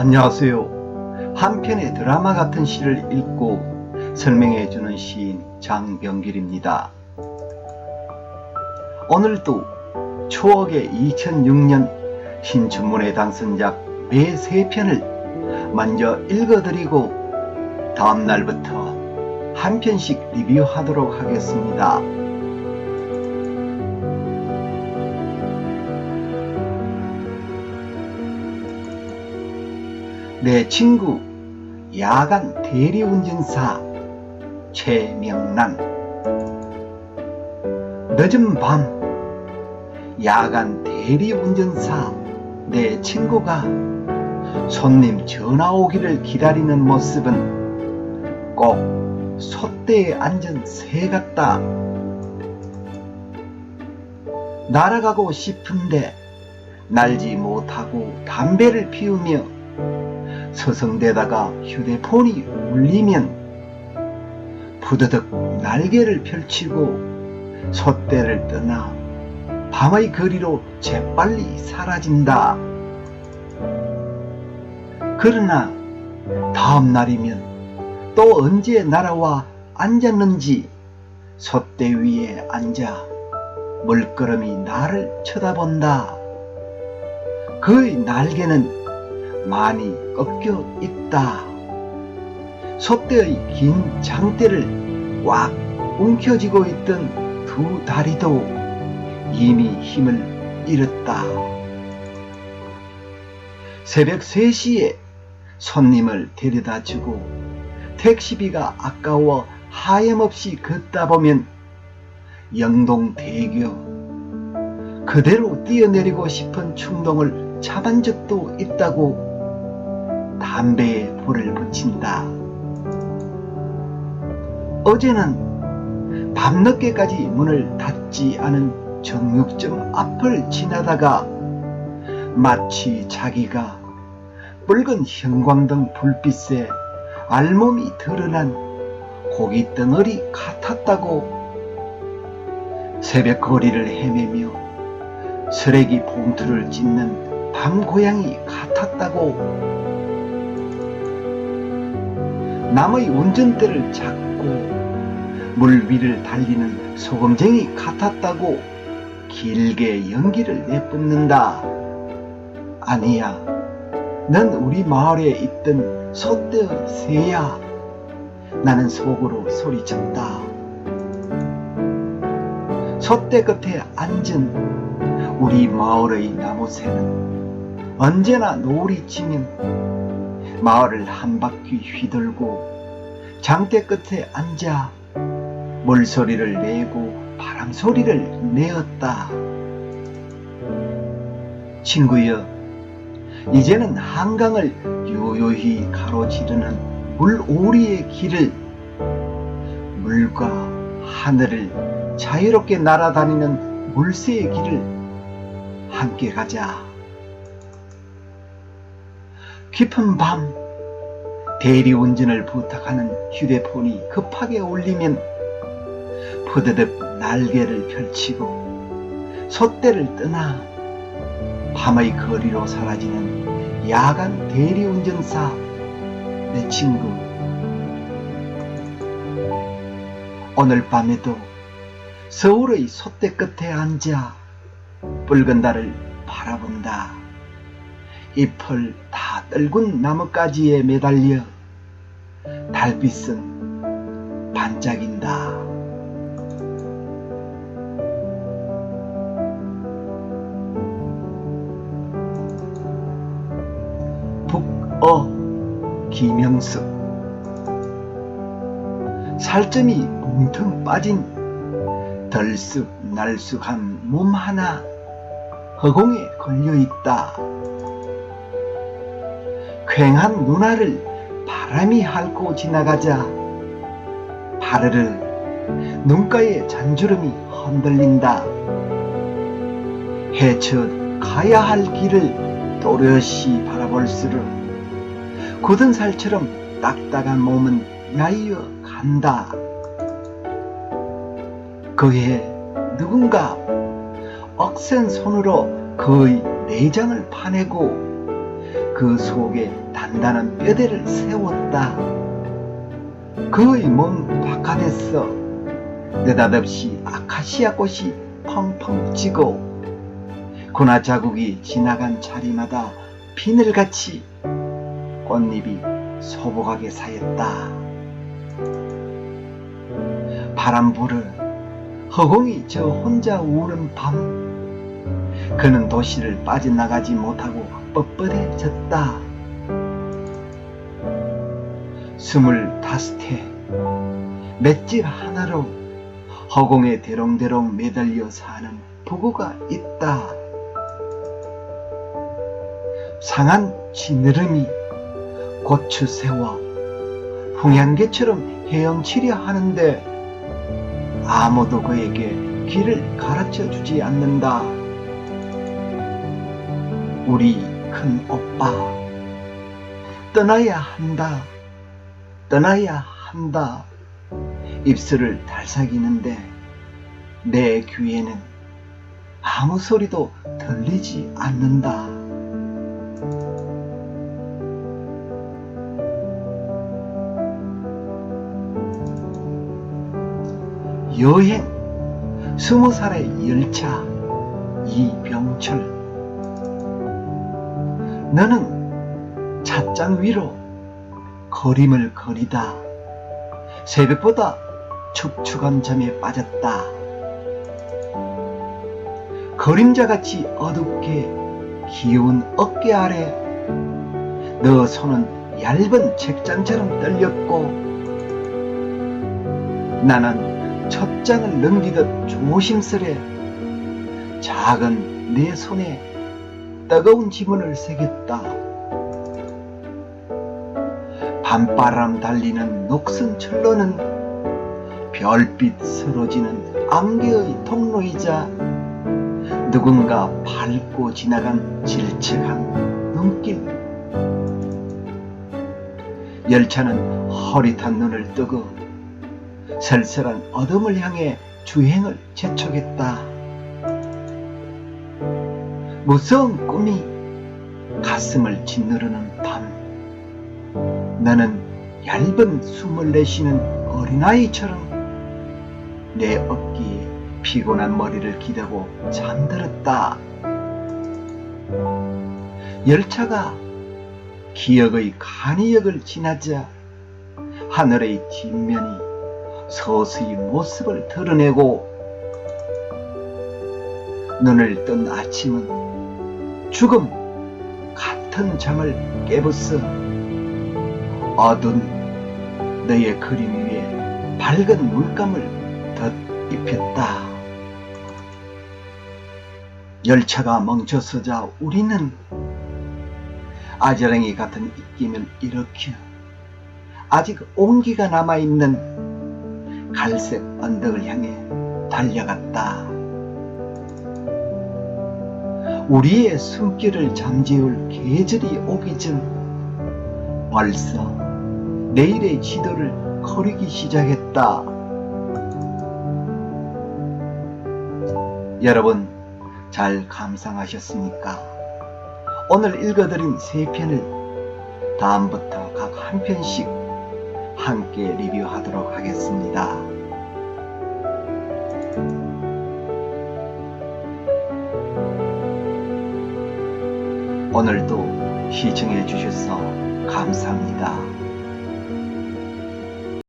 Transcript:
안녕하세요. 한 편의 드라마 같은 시를 읽고 설명해주는 시인 장병길입니다. 오늘도 추억의 2006년 신춘문예 당선작 매세 편을 먼저 읽어드리고 다음 날부터 한 편씩 리뷰하도록 하겠습니다. 내 친구 야간 대리운전사 최명란 늦은 밤 야간 대리운전사 내 친구가 손님 전화 오기를 기다리는 모습은 꼭 솥대에 앉은 새 같다. 날아가고 싶은데 날지 못하고 담배를 피우며 서성대다가 휴대폰이 울리면 부드득 날개를 펼치고 솥대를 떠나 밤의 거리로 재빨리 사라진다. 그러나 다음 날이면 또 언제 날아와 앉았는지 솥대 위에 앉아 물끄러미 나를 쳐다본다. 그의 날개는 많이 꺾여 있다. 솥대의 긴 장대를 꽉 움켜쥐고 있던 두 다리도 이미 힘을 잃었다. 새벽 3시에 손님을 데려다 주고 택시비가 아까워 하염없이 걷다 보면 영동대교 그대로 뛰어내리고 싶은 충동을 참은 적도 있다고 담배에 불을 붙인다. 어제는 밤늦게까지 문을 닫지 않은 정육점 앞을 지나다가 마치 자기가 붉은 형광등 불빛에 알몸이 드러난 고기 덩어리 같았다고 새벽 거리를 헤매며 쓰레기 봉투를 찢는 밤고양이 같았다고 남의 운전대를 잡고 물 위를 달리는 소금쟁이 같았다고 길게 연기를 내뿜는다. 아니야, 넌 우리 마을에 있던 소떼의 새야. 나는 속으로 소리쳤다. 소떼 끝에 앉은 우리 마을의 나무새는 언제나 노을이 지면 마을을 한 바퀴 휘돌고 장대 끝에 앉아 물소리를 내고 바람 소리를 내었다. 친구여, 이제는 한강을 요요히 가로지르는 물오리의 길을 물과 하늘을 자유롭게 날아다니는 물새의 길을 함께 가자. 깊은 밤 대리운전을 부탁하는 휴대폰이 급하게 울리면 푸드득 날개를 펼치고 솥대를 떠나 밤의 거리로 사라지는 야간 대리운전사 내 친구. 오늘 밤에도 서울의 솥대 끝에 앉아 붉은 달을 바라본다 잎을 다 떨군 나뭇가지에 매달려 달빛은 반짝인다. 북어 김영석 살점이 뭉텅 빠진 덜쑥 날쑥한 몸 하나 허공에 걸려 있다. 괭한 누나를 바람이 핥고 지나가자 파르르 눈가에 잔주름이 흔들린다. 헤쳐 가야 할 길을 또렷이 바라볼수록 굳은 살처럼 딱딱한 몸은 야이어 간다. 그해 누군가 억센 손으로 그의 내장을 파내고 그 속에 단단한 뼈대를 세웠다. 그의 몸 박하됐어. 느닷없이 아카시아 꽃이 펑펑 찌고 군화 자국이 지나간 자리마다 비늘같이 꽃잎이 소복하게 사였다. 바람 불어 허공이 저 혼자 우는 밤 그는 도시를 빠져나가지 못하고 뻣뻣해졌다. 스물다섯 해 맷집 하나로 허공에 대롱대롱 매달려 사는 부부가 있다. 상한 지느러미 고추새와 홍양개처럼 헤엄치려 하는데 아무도 그에게 길을 가르쳐 주지 않는다. 우리 큰 오빠 떠나야 한다. 떠나야 한다. 입술을 달삭이는데 내 귀에는 아무 소리도 들리지 않는다. 여행 스무 살의 열차 이병철 너는 찻잔 위로 거림을 거리다. 새벽보다 축축한 잠에 빠졌다. 그림자같이 어둡게 기운 어깨 아래 너 손은 얇은 책장처럼 떨렸고 나는 첫 장을 넘기듯 조심스레 작은 내 손에 뜨거운 지문을 새겼다. 밤바람 달리는 녹슨 철로는 별빛 서러지는 안개의 통로이자 누군가 밟고 지나간 질척한 눈길. 열차는 허릿한 눈을 뜨고 쓸쓸한 어둠을 향해 주행을 재촉했다. 무서운 꿈이 가슴을 짓누르는 밤. 나는 얇은 숨을 내쉬는 어린아이처럼 내 어깨에 피곤한 머리를 기대고 잠들었다. 열차가 기억의 간이역을 지나자 하늘의 뒷면이 서서히 모습을 드러내고 눈을 뜬 아침은 죽음 같은 잠을 깨부숴 어두운 너의 그림 위에 밝은 물감을 덧입혔다. 열차가 멈춰서자 우리는 아지랑이 같은 입김을 일으켜 아직 온기가 남아있는 갈색 언덕을 향해 달려갔다. 우리의 숨길을 잠재울 계절이 오기 전 벌써 내일의 지도를 거리기 시작했다. 여러분 잘 감상하셨습니까? 오늘 읽어드린 세 편을 다음부터 각 한 편씩 함께 리뷰하도록 하겠습니다. 오늘도 시청해 주셔서 감사합니다.